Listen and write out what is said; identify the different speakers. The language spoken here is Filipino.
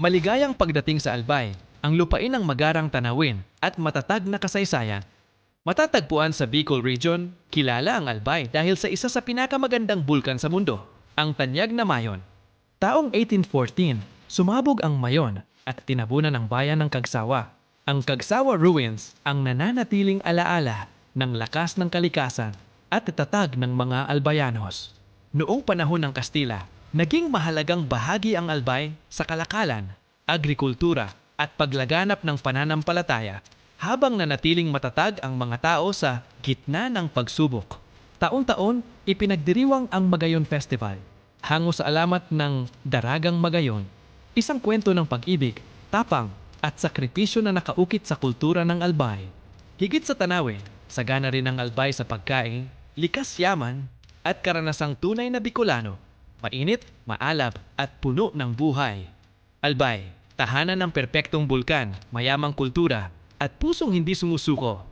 Speaker 1: Maligayang pagdating sa Albay, ang lupain ng magarang tanawin at matatag na kasaysayan. Matatagpuan sa Bicol Region, kilala ang Albay dahil sa isa sa pinakamagandang bulkan sa mundo, ang Tanyag na Mayon. Taong 1814, sumabog ang Mayon at tinabunan ang bayan ng Kagsawa. Ang Kagsawa Ruins ang nananatiling alaala ng lakas ng kalikasan at tatag ng mga Albayanos. Noong panahon ng Kastila, naging mahalagang bahagi ang Albay sa kalakalan, agrikultura at paglaganap ng pananampalataya habang nanatiling matatag ang mga tao sa gitna ng pagsubok. Taon-taon, ipinagdiriwang ang Magayon Festival, hango sa alamat ng Daragang Magayon, isang kwento ng pag-ibig, tapang at sakripisyo na nakaukit sa kultura ng Albay. Higit sa tanawin, sagana rin ang Albay sa pagkain, likas yaman at karanasang tunay na Bicolano, mainit, maalab at puno ng buhay. Albay, tahanan ng perpektong bulkan, mayamang kultura at pusong hindi sumusuko.